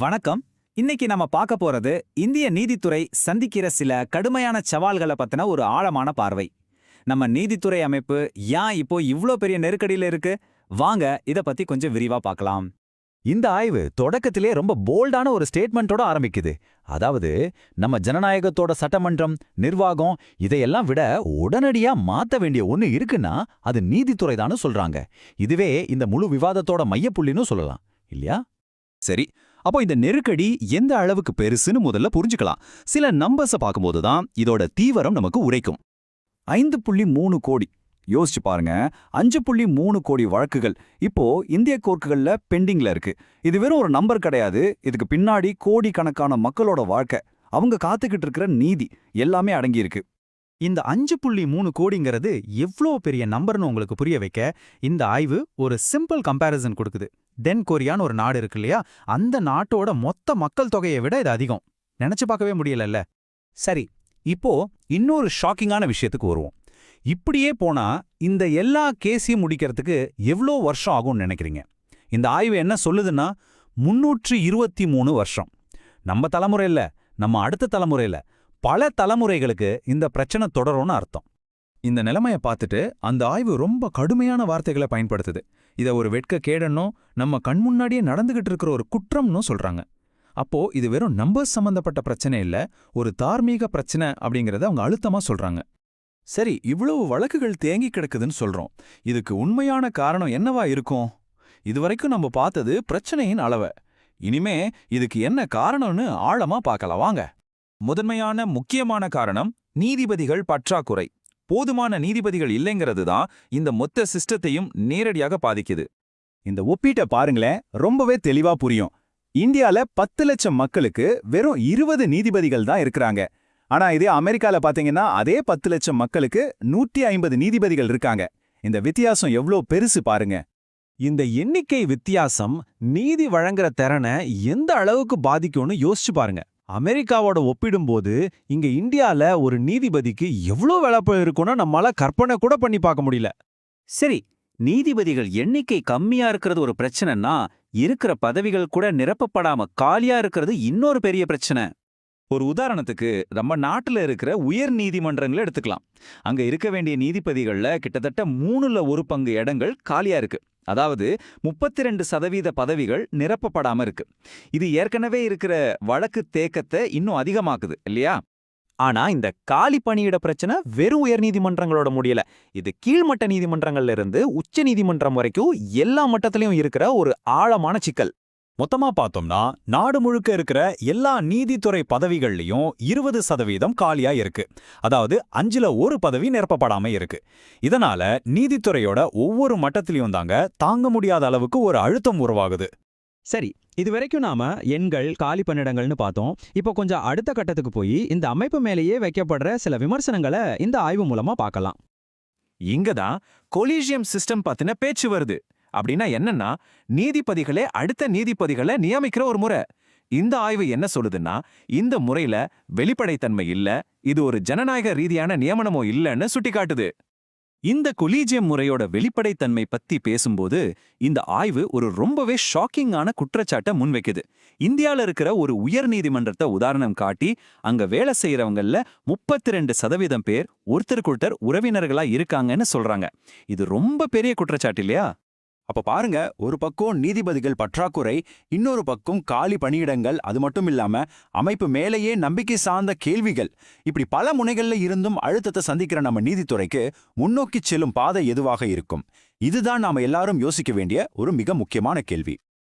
வணக்கம். இன்னைக்கு நம்ம பார்க்க போறது இந்திய நீதித்துறை சந்திக்கிற சில கடுமையான சவால்களை பத்தின ஒரு ஆழமான பார்வை. நம்ம நீதித்துறை அமைப்பு ஏன் இப்போ இவ்ளோ பெரிய நெருக்கடியில இருக்கு? வாங்க இத பத்தி கொஞ்சம் விரிவா பார்க்கலாம். இந்த ஆய்வு தொடக்கத்திலே ரொம்ப போல்டான ஒரு ஸ்டேட்மெண்ட்டோட ஆரம்பிக்குது. அதாவது நம்ம ஜனநாயகத்தோட சட்டமன்றம் நிர்வாகம் இதையெல்லாம் விட உடனடியா மாத்த வேண்டிய ஒண்ணு இருக்குன்னா அது நீதித்துறை தான்னு சொல்றாங்க. இதுவே இந்த முழு விவாதத்தோட மையப்புள்ளின்னு சொல்லலாம். இல்லையா? சரி அப்போ இந்த நெருக்கடி எந்த அளவுக்கு பெருசுன்னு முதல்ல புரிஞ்சுக்கலாம். சில நம்பர்ஸ பார்க்கும்போது தான் இதோட தீவிரம் நமக்கு உரைக்கும். ஐந்து புள்ளி மூணு கோடி. யோசிச்சு பாருங்க. அஞ்சு புள்ளி மூணு கோடி வழக்குகள் இப்போ இந்திய கோர்க்குகள்ல பெண்டிங்ல இருக்கு. இது வெறும் ஒரு நம்பர் கிடையாது. இதுக்கு பின்னாடி கோடிக்கணக்கான மக்களோட வாழ்க்கை. அவங்க காத்துக்கிட்டு இருக்கிற நீதி எல்லாமே அடங்கியிருக்கு இந்த அஞ்சு புள்ளி மூணு கோடிங்கிறது எவ்வளோ பெரிய நம்பர்னு உங்களுக்கு புரிய வைக்க இந்த ஆய்வு ஒரு சிம்பிள் கம்பேரிசன் கொடுக்குது. தென் கொரியான்னு ஒரு நாடு இருக்கு இல்லையா? அந்த நாட்டோட மொத்த மக்கள் தொகையை விட இது அதிகம். நினைச்சு பார்க்கவே முடியலல்ல. சரி இப்போ இன்னொரு ஷாக்கிங்கான விஷயத்துக்கு வருவோம். இப்படியே போனா இந்த எல்லா கேஸையும் முடிக்கிறதுக்கு எவ்வளோ வருஷம் ஆகும்னு நினைக்கிறீங்க? இந்த ஆய்வு என்ன சொல்லுதுன்னா முன்னூற்று இருபத்தி மூணு வருஷம். நம்ம தலைமுறையில நம்ம அடுத்த தலைமுறையில பல தலைமுறைகளுக்கு இந்த பிரச்சனை தொடரும்னு அர்த்தம். இந்த நிலைமைய பார்த்துட்டு அந்த ஆய்வு ரொம்ப கடுமையான வார்த்தைகளை பயன்படுத்துது. இத ஒரு வெட்க கேடனோ நம்ம கண் முன்னாடியே நடந்துகிட்டு இருக்கிற ஒரு குற்றம்னு சொல்றாங்க. அப்போ இது வெறும் நம்பர்ஸ் சம்பந்தப்பட்ட பிரச்சனை இல்ல ஒரு தார்மீக பிரச்சனை அப்படிங்கறத அவங்க அழுத்தமா சொல்றாங்க. சரி இவ்வளவு வழக்குகள் தேங்கி கிடக்குதுன்னு சொல்றோம். இதுக்கு உண்மையான காரணம் என்னவா இருக்கும்? இதுவரைக்கும் நம்ம பார்த்தது பிரச்சனையின் அளவை. இனிமே இதுக்கு என்ன காரணம்னு ஆழமா பார்க்கலாம். வாங்க. முதன்மையான முக்கியமான காரணம் நீதிபதிகள் பற்றாக்குறை. போதுமான நீதிபதிகள் இல்லைங்கிறது தான் இந்த மொத்த சிஸ்டத்தையும் நேரடியாக பாதிக்குது. இந்த ஒப்பீட்டை பாருங்களேன் ரொம்பவே தெளிவா புரியும். இந்தியால பத்து லட்சம் மக்களுக்கு வெறும் இருபது நீதிபதிகள் தான் இருக்கிறாங்க. ஆனா இதே அமெரிக்கால பாத்தீங்கன்னா அதே பத்து லட்சம் மக்களுக்கு நூற்றி ஐம்பது நீதிபதிகள் இருக்காங்க. இந்த வித்தியாசம் எவ்ளோ பெருசு பாருங்க. இந்த எண்ணிக்கை வித்தியாசம் நீதி வழங்குற திறனை எந்த அளவுக்கு பாதிக்கும்னு யோசிச்சு பாருங்க. அமெரிக்காவோட ஒப்பிடும்போது இங்க இந்தியால ஒரு நீதிபதிக்கு எவ்வளோ விளப்பம் இருக்கும்னு நம்மளால கற்பனை கூட பண்ணி பார்க்க முடியல. சரி நீதிபதிகள் எண்ணிக்கை கம்மியா இருக்கிறது ஒரு பிரச்சனைன்னா இருக்கிற பதவிகள் கூட நிரப்பப்படாம காலியா இருக்கிறது இன்னொரு பெரிய பிரச்சனை. ஒரு உதாரணத்துக்கு நம்ம நாட்டுல இருக்கிற உயர் நீதிமன்றங்களை எடுத்துக்கலாம். அங்க இருக்க வேண்டிய நீதிபதிகள்ல கிட்டத்தட்ட மூணுல ஒரு பங்கு இடங்கள் காலியா இருக்கு. அதாவது முப்பத்தி ரெண்டு சதவீத பதவிகள் நிரப்பப்படாம இருக்கு. இது ஏற்கனவே இருக்கிற வழக்கு தேக்கத்தை இன்னும் அதிகமாக்குது இல்லையா? ஆனா இந்த காலி பணியிட பிரச்சனை வெறும் உயர் நீதிமன்றங்களோட முடியல. இது கீழ்மட்ட நீதிமன்றங்கள்ல இருந்து உச்ச நீதிமன்றம் வரைக்கும் எல்லா மட்டத்திலையும் இருக்கிற ஒரு ஆழமான சிக்கல். மொத்தமா பார்த்தோம்னா நாடு முழுக்க இருக்கிற எல்லா நீதித்துறை பதவிகள்லயும் இருபது சதவீதம் காலியா இருக்கு. அதாவது அஞ்சுல ஒரு பதவி நிரப்பப்படாம இருக்கு. இதனால நீதித்துறையோட ஒவ்வொரு மட்டத்திலையும் தாங்க தாங்க முடியாத அளவுக்கு ஒரு அழுத்தம் உருவாகுது. சரி இது வரைக்கும் நாம எண்கள் காலி பணியிடங்கள்னு பார்த்தோம். இப்போ கொஞ்சம் அடுத்த கட்டத்துக்கு போய் இந்த அமைப்பு மேலேயே வைக்கப்படுற சில விமர்சனங்களை இந்த ஆய்வு மூலமா பார்க்கலாம். இங்கதான் கொலீஜியம் சிஸ்டம் பத்தின பேச்சு வருது. அப்படின்னா என்னன்னா நீதிபதிகளே அடுத்த நீதிபதிகளை நியமிக்கிற ஒரு முறை. இந்த ஆய்வு என்ன சொல்லுதுன்னா இந்த முறையில வெளிப்படைத்தன்மை இல்ல இது ஒரு ஜனநாயக ரீதியான நியமனமோ இல்லைன்னு சுட்டிக்காட்டுது. இந்த கொலீஜியம் முறையோட வெளிப்படைத்தன்மை பத்தி பேசும்போது இந்த ஆய்வு ஒரு ரொம்பவே ஷாக்கிங்கான குற்றச்சாட்டை முன்வைக்குது. இந்தியாவில் இருக்கிற ஒரு உயர் நீதிமன்றத்தை உதாரணம் காட்டி அங்க வேலை செய்யறவங்கல்ல முப்பத்தி ரெண்டு சதவீதம் பேர் ஒருத்தருக்கொருத்தர் உறவினர்களா இருக்காங்கன்னு சொல்றாங்க. இது ரொம்ப பெரிய குற்றச்சாட்டு இல்லையா? அப்ப பாருங்க ஒரு பக்கம் நீதிபதிகள் பற்றாக்குறை இன்னொரு பக்கம் காலி பணியிடங்கள் அது மட்டும் இல்லாம அமைப்பு மேலேயே நம்பிக்கை சார்ந்த கேள்விகள். இப்படி பல முனைகள்ல இருந்தும் அழுத்தத்தை சந்திக்கிற நம்ம நீதித்துறைக்கு முன்னோக்கி செல்லும் பாதை எதுவாக இருக்கும்? இதுதான் நாம எல்லாரும் யோசிக்க வேண்டிய ஒரு மிக முக்கியமான கேள்வி.